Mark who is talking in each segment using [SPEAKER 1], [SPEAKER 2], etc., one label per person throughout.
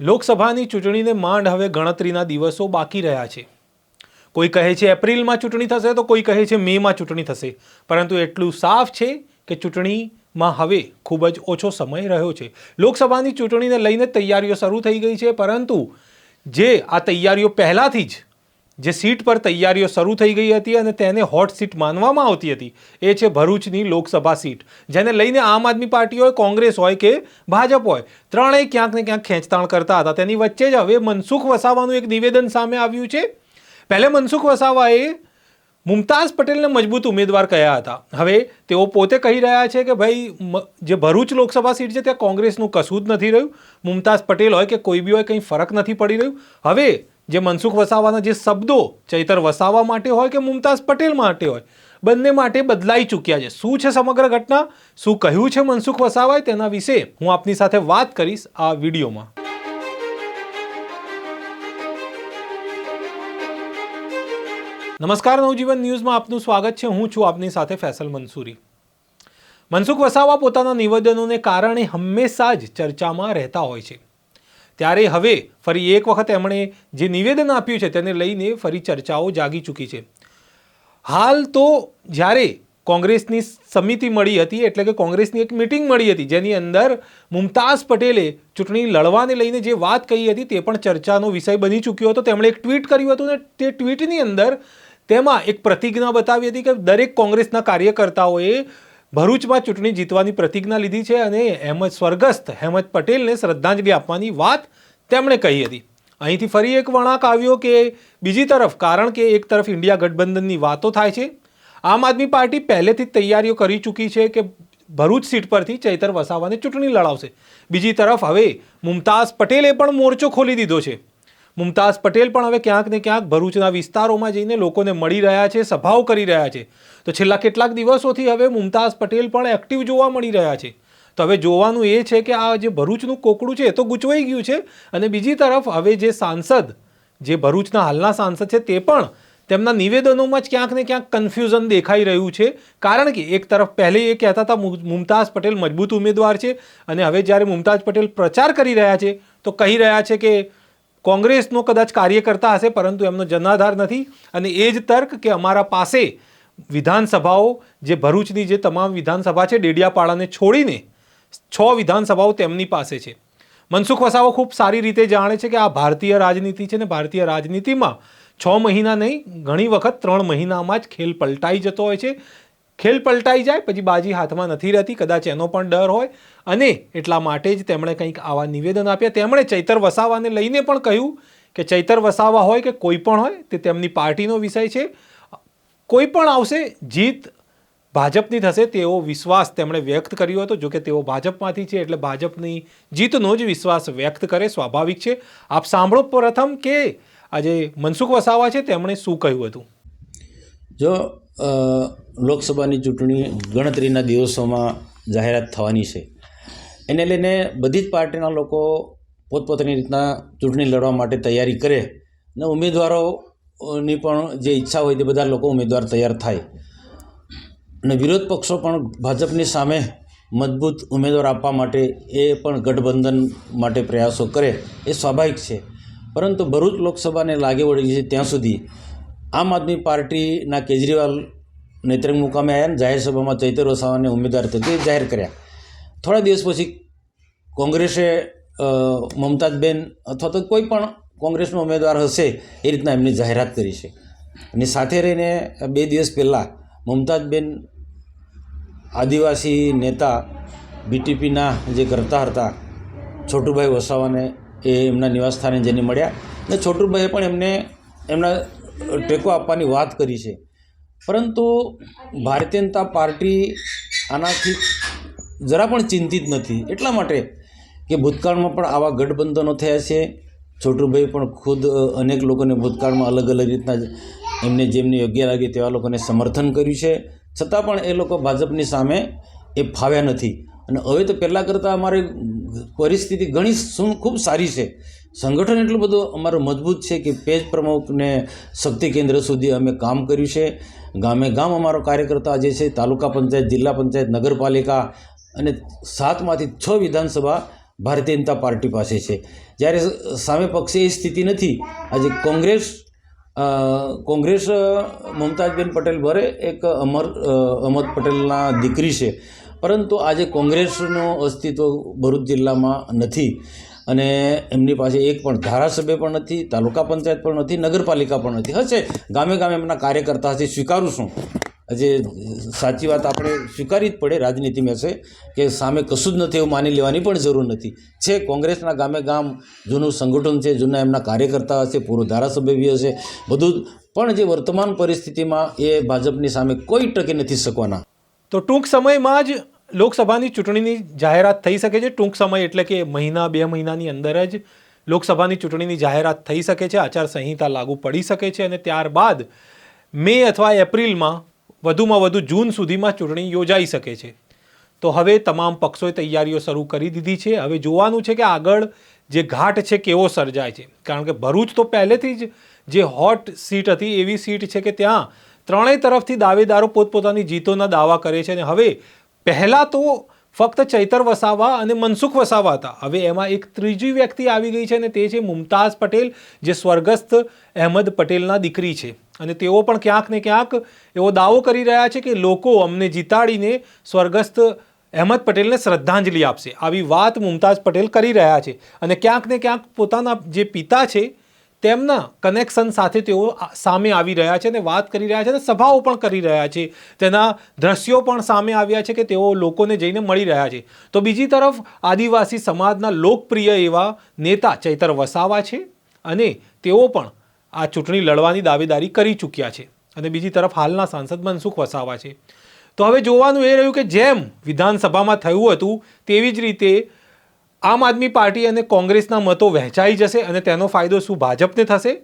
[SPEAKER 1] લોકસભાની ચૂંટણીને માંડ હવે ગણતરીના દિવસો બાકી રહ્યા છે. કોઈ કહે છે એપ્રિલમાં ચૂંટણી થશે તો કોઈ કહે છે મેમાં ચૂંટણી થશે. પરંતુ એટલું સાફ છે કે ચૂંટણીમાં હવે ખૂબ જ ઓછો સમય રહ્યો છે. લોકસભાની ચૂંટણીને લઈને તૈયારીઓ શરૂ થઈ ગઈ છે, પરંતુ જે આ તૈયારીઓ પહેલાંથી જ જે સીટ પર તૈયારીઓ શરૂ થઈ ગઈ હતી અને તેને હોટ સીટ માનવામાં આવતી હતી. એ છે ભરૂચની લોકસભા સીટ, જેને લઈને આમ આદમી પાર્ટી હોય, કોંગ્રેસ હોય કે ભાજપ હોય, ત્રણેય ક્યાંક ને ક્યાંક ખેંચતાણ કરતા હતા. તેની વચ્ચે જ હવે મનસુખ વસાવાનું એક નિવેદન સામે આવ્યું છે. પહેલે મનસુખ વસાવાએ મુમતાઝ પટેલને મજબૂત ઉમેદવાર કયા હતા. હવે તેઓ પોતે કહી રહ્યા છે કે ભાઈ જે ભરૂચ લોકસભા સીટ છે, ત્યાં કોંગ્રેસનું કશું જ નથી રહ્યું. મુમતાઝ પટેલ હોય કે કોઈ બી હોય, કંઈ ફરક નથી પડી રહ્યું. હવે જે મનસુખ વસાવાના જે શબ્દો ચૈતર વસાવા માટે હોય કે મુમતાઝ પટેલ માટે હોય, બંને માટે બદલાઈ ચૂક્યા છે. શું છે સમગ્ર ઘટના? શું કહ્યું છે મનસુખ વસાવાએ? તેના વિશે હું આપની સાથે વાત કરીશ આ વિડીયોમાં. નમસ્કાર, નવજીવન ન્યૂઝમાં આપનું સ્વાગત છે. હું છું આપની સાથે ફેસલ મંસૂરી. મનસુખ વસાવા પોતાના નિવેદનોને કારણે હંમેશા જ ચર્ચામાં રહેતા હોય છે. ત્યારે હવે ફરી એક વખત એમણે જે નિવેદન આપ્યું છે તેને લઈને ફરી ચર્ચાઓ જાગી ચૂકી છે. હાલ તો જ્યારે કોંગ્રેસની સમિતિ મળી હતી, એટલે કે કોંગ્રેસની એક મિટિંગ મળી હતી, જેની અંદર મુમતાઝ પટેલે ચૂંટણી લડવાને લઈને જે વાત કહી હતી તે પણ ચર્ચાનો વિષય બની ચૂક્યો હતો. તેમણે એક ટ્વીટ કર્યું હતું ને તે ટ્વીટની અંદર તેમાં એક પ્રતિજ્ઞા બતાવી હતી કે દરેક કોંગ્રેસના કાર્યકર્તાઓએ ભરૂચમાં ચૂંટણી જીતવાની પ્રતિજ્ઞા લીધી છે અને હેમત સ્વર્ગસ્થ હેમદ પટેલને શ્રદ્ધાંજલિ આપવાની વાત તેમણે કહી હતી. અહીંથી ફરી એક વળાંક આવ્યો કે બીજી તરફ, કારણ કે એક તરફ ઇન્ડિયા ગઠબંધનની વાતો થાય છે, આમ આદમી પાર્ટી પહેલેથી જ તૈયારીઓ કરી ચૂકી છે કે ભરૂચ સીટ પરથી ચૈતર વસાવાને ચૂંટણી લડાવશે. બીજી તરફ, હવે મુમતાઝ પટેલે પણ મોરચો ખોલી દીધો છે. મુમતાઝ પટેલ પણ હવે ક્યાંક ને ક્યાંક ભરૂચના વિસ્તારોમાં જઈને લોકોને મળી રહ્યા છે, સભાઓ કરી રહ્યા છે. તો છેલ્લા કેટલાક દિવસોથી હવે મુમતાઝ પટેલ પણ એક્ટિવ જોવા મળી રહ્યા છે. તો હવે જોવાનું એ છે કે આ જે ભરૂચનું કોકડું છે એ તો ગૂંચવાઈ ગયું છે અને બીજી તરફ હવે જે સાંસદ, જે ભરૂચના હાલના સાંસદ છે તે પણ તેમના નિવેદનોમાં જ ક્યાંક ને ક્યાંક કન્ફ્યુઝન દેખાઈ રહ્યું છે. કારણ કે એક તરફ પહેલે એ કહેતા હતા મુમતાઝ પટેલ મજબૂત ઉમેદવાર છે અને હવે જ્યારે મુમતાઝ પટેલ પ્રચાર કરી રહ્યા છે, તો કહી રહ્યા છે કે કોંગ્રેસનો કદાચ કાર્યકર્તા હશે, પરંતુ એમનો જનાધાર નથી. અને એ જ તર્ક કે અમારા પાસે વિધાનસભાઓ, જે ભરૂચની જે તમામ વિધાનસભા છે, ડેડિયાપાડાને છોડીને છ વિધાનસભાઓ તેમની પાસે છે. મનસુખ વસાવો ખૂબ સારી રીતે જાણે છે કે આ ભારતીય રાજનીતિ છે ને ભારતીય રાજનીતિમાં છ મહિના નહીં, ઘણી વખત ત્રણ મહિનામાં જ ખેલ પલટાઈ જતો હોય છે. ખેલ પલટાઈ જાય, પછી બાજી હાથમાં નથી રહેતી, કદાચ એનો પણ ડર હોય. અને એટલા માટે જ તેમણે કંઈક આવા નિવેદન આપ્યા. તેમણે ચૈતર વસાવાને લઈને પણ કહ્યું કે ચૈતર વસાવા હોય કે કોઈ પણ હોય, તે તેમની પાર્ટીનો વિષય છે. કોઈ પણ આવશે, જીત ભાજપની થશે તેવો વિશ્વાસ તેમણે વ્યક્ત કર્યો હતો. જોકે તેઓ ભાજપમાંથી છે, એટલે ભાજપની જીતનો જ વિશ્વાસ વ્યક્ત કરે, સ્વાભાવિક છે. આપ સાંભળો પ્રથમ કે આજે મનસુખ વસાવા છે, તેમણે શું કહ્યું હતું?
[SPEAKER 2] જો લોકસભાની ચૂંટણી ગણતરીના દિવસોમાં જાહેરાત થવાની છે. એને લઈને બધી જ પાર્ટીના લોકો પોતપોતાની રીતના ચૂંટણી લડવા માટે તૈયારી કરે અને ઉમેદવારોની પણ જે ઈચ્છા હોય તે બધા લોકો ઉમેદવાર તૈયાર થાય. અને વિરોધ પક્ષો પણ ભાજપની સામે મજબૂત ઉમેદવાર આપવા માટે એ પણ ગઠબંધન માટે પ્રયાસો કરે એ સ્વાભાવિક છે. પરંતુ ભરૂચ લોકસભાને લાગે વળી છે ત્યાં સુધી આમ આદમી પાર્ટીના કેજરીવાલ નેત્રંગ મુકામે આવ્યા ને જાહેર સભામાં ચૈતર વસાવાને ઉમેદવાર તરીકે જાહેર કર્યા. થોડા દિવસ પછી કોંગ્રેસે મમતાજબેન અથવા તો કોઈ પણ કોંગ્રેસનો ઉમેદવાર હશે એ રીતના એમની જાહેરાત કરી છે. અને સાથે રહીને બે દિવસ પહેલાં મમતાજબેન આદિવાસી નેતા બીટીપીના જે કરતા હતા, છોટુભાઈ વસાવાને એ એમના નિવાસસ્થાને જઈને મળ્યા. અને છોટુભાઈએ પણ એમને, એમના ટેકો આપવાની વાત કરી છે. પરંતુ ભારતીય જનતા પાર્ટી આનાથી જરા પણ ચિંતિત નથી. એટલા માટે કે ભૂતકાળમાં પણ આવા ગઠબંધનો થયા છે. છોટુભાઈ પણ ખુદ અનેક લોકોને ભૂતકાળમાં અલગ અલગ રીતના એમને જેમને યોગ્ય લાગે તેવા લોકોને સમર્થન કર્યું છે. છતાં પણ એ લોકો ભાજપની સામે એ ફાવ્યા નથી. અને હવે તો પહેલાં કરતાં અમારી પરિસ્થિતિ ઘણી શું ખૂબ સારી છે. સંગઠન એટલું બધું અમારું મજબૂત છે કે પેજ પ્રમુખને શક્તિ કેન્દ્ર સુધી અમે કામ કર્યું છે. ગામે ગામ અમારો કાર્યકર્તા જે છે, તાલુકા પંચાયત, જિલ્લા પંચાયત, નગરપાલિકા અને સાતમાંથી છ વિધાનસભા ભારતીય જનતા પાર્ટી પાસે છે. જ્યારે સામે પક્ષે એ સ્થિતિ નથી, આજે કોંગ્રેસ કોંગ્રેસ મમતાજબેન પટેલ ભરે એક અમર અહમદ પટેલના દીકરી છે. પરંતુ આજે કોંગ્રેસનું અસ્તિત્વ ભરૂચ જિલ્લામાં નથી. અને એમની પાસે એક પણ ધારાસભ્ય પણ નથી, તાલુકા પંચાયત પણ નથી, નગરપાલિકા પણ નથી. હશે ગામે ગામે એમના કાર્યકર્તા હશે, સ્વીકારું છું. આજે સાચી વાત આપણે સ્વીકારવી જ પડે રાજનીતિમાં છે કે સામે કશું જ નથી એવું માની લેવાની પણ જરૂર નથી. છે, કોંગ્રેસના ગામે ગામ જૂનું સંગઠન છે, જૂના એમના કાર્યકર્તા હશે પૂર્વ ધારાસભ્ય બી હશે. બધું જ. પણ જે વર્તમાન પરિસ્થિતિમાં એ ભાજપની સામે કોઈ ટકી નથી શકવાના.
[SPEAKER 1] તો ટૂંક સમયમાં જ લોકસભાની ચૂંટણીની જાહેરાત થઈ શકે છે. ટૂંક સમય એટલે કે મહિના, બે મહિનાની અંદર જ લોકસભાની ચૂંટણીની જાહેરાત થઈ શકે છે. આચારસંહિતા લાગુ પડી શકે છે અને ત્યારબાદ મે અથવા એપ્રિલમાં વધુમાં વધુ જૂન સુધીમાં ચૂંટણી યોજાઈ શકે છે. તો હવે તમામ પક્ષોએ તૈયારીઓ શરૂ કરી દીધી છે. હવે જોવાનું છે કે આગળ જે ઘાટ છે કેવો સર્જાય છે. કારણ કે ભરૂચ તો પહેલેથી જ જે હોટ સીટ હતી એવી સીટ છે કે ત્યાં ત્રણેય તરફથી દાવેદારો પોતપોતાની જીતોના દાવા કરે છે અને હવે પહેલાં તો ફક્ત ચૈતર વસાવા અને મનસુખ વસાવા હતા. હવે એમાં એક ત્રીજી વ્યક્તિ આવી ગઈ છે અને તે છે મુમતાઝ પટેલ, જે સ્વર્ગસ્થ અહેમદ પટેલના દીકરી છે. અને તેઓ પણ ક્યાંક ને ક્યાંક એવો દાવો કરી રહ્યા છે કે લોકો અમને જીતાડીને સ્વર્ગસ્થ અહેમદ પટેલને શ્રદ્ધાંજલિ આપશે. આવી વાત મુમતાઝ પટેલ કરી રહ્યા છે. અને ક્યાંક ને ક્યાંક પોતાના જે પિતા છે તેમના કનેક્શન સાથે તેઓ સામે આવી રહ્યા છે અને વાત કરી રહ્યા છે અને સભાઓ પણ કરી રહ્યા છે. તેના દ્રશ્યો પણ સામે આવ્યા છે કે તેઓ લોકોને જઈને મળી રહ્યા છે. તો બીજી તરફ આદિવાસી સમાજના લોકપ્રિય એવા નેતા ચૈતર વસાવા છે અને તેઓ પણ આ ચૂંટણી લડવાની દાવેદારી કરી ચૂક્યા છે. અને બીજી તરફ હાલના સાંસદ મનસુખ વસાવા છે. તો હવે જોવાનું એ રહ્યું કે જેમ વિધાનસભામાં થયું હતું, તેવી જ રીતે આમ આદમી પાર્ટી અને કોંગ્રેસના મતો વહેંચાઈ જશે અને તેનો ફાયદો શું ભાજપને થશે?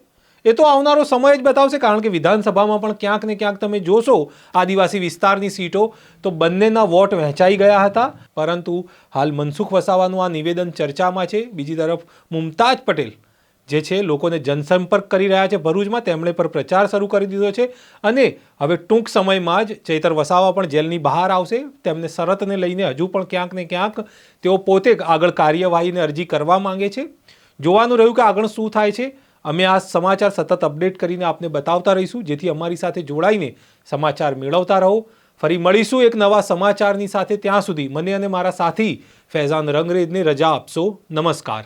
[SPEAKER 1] એ તો આવનારો સમય જ બતાવશે, કારણ કે વિધાનસભામાં પણ ક્યાંક ને ક્યાંક તમે જોશો, આદિવાસી વિસ્તારની સીટો તો બંનેના વોટ વહેંચાઈ ગયા હતા. પરંતુ હાલ મનસુખ વસાવાનું આ નિવેદન ચર્ચામાં છે. બીજી તરફ મુમતાજ પટેલ જે છે, લોકોને જનસંપર્ક કરી રહ્યા છે. ભરૂચમાં તેમણે પર પ્રચાર શરૂ કરી દીધો છે અને હવે ટૂંક સમયમાં જ ચૈતર વસાવા પણ જેલની બહાર આવશે. તેમને શરતને લઈને હજુ પણ ક્યાંક ને ક્યાંક તેઓ પોતે આગળ કાર્યવાહીને અરજી કરવા માંગે છે. જોવાનું રહ્યું કે આગળ શું થાય છે. અમે આ સમાચાર સતત અપડેટ કરીને આપને બતાવતા રહીશું. જેથી અમારી સાથે જોડાઈને સમાચાર મેળવતા રહો. ફરી મળીશું એક નવા સમાચારની સાથે ત્યાં સુધી. મને અને મારા સાથી ફૈઝાન રંગરેજને રજા આપશો. નમસ્કાર.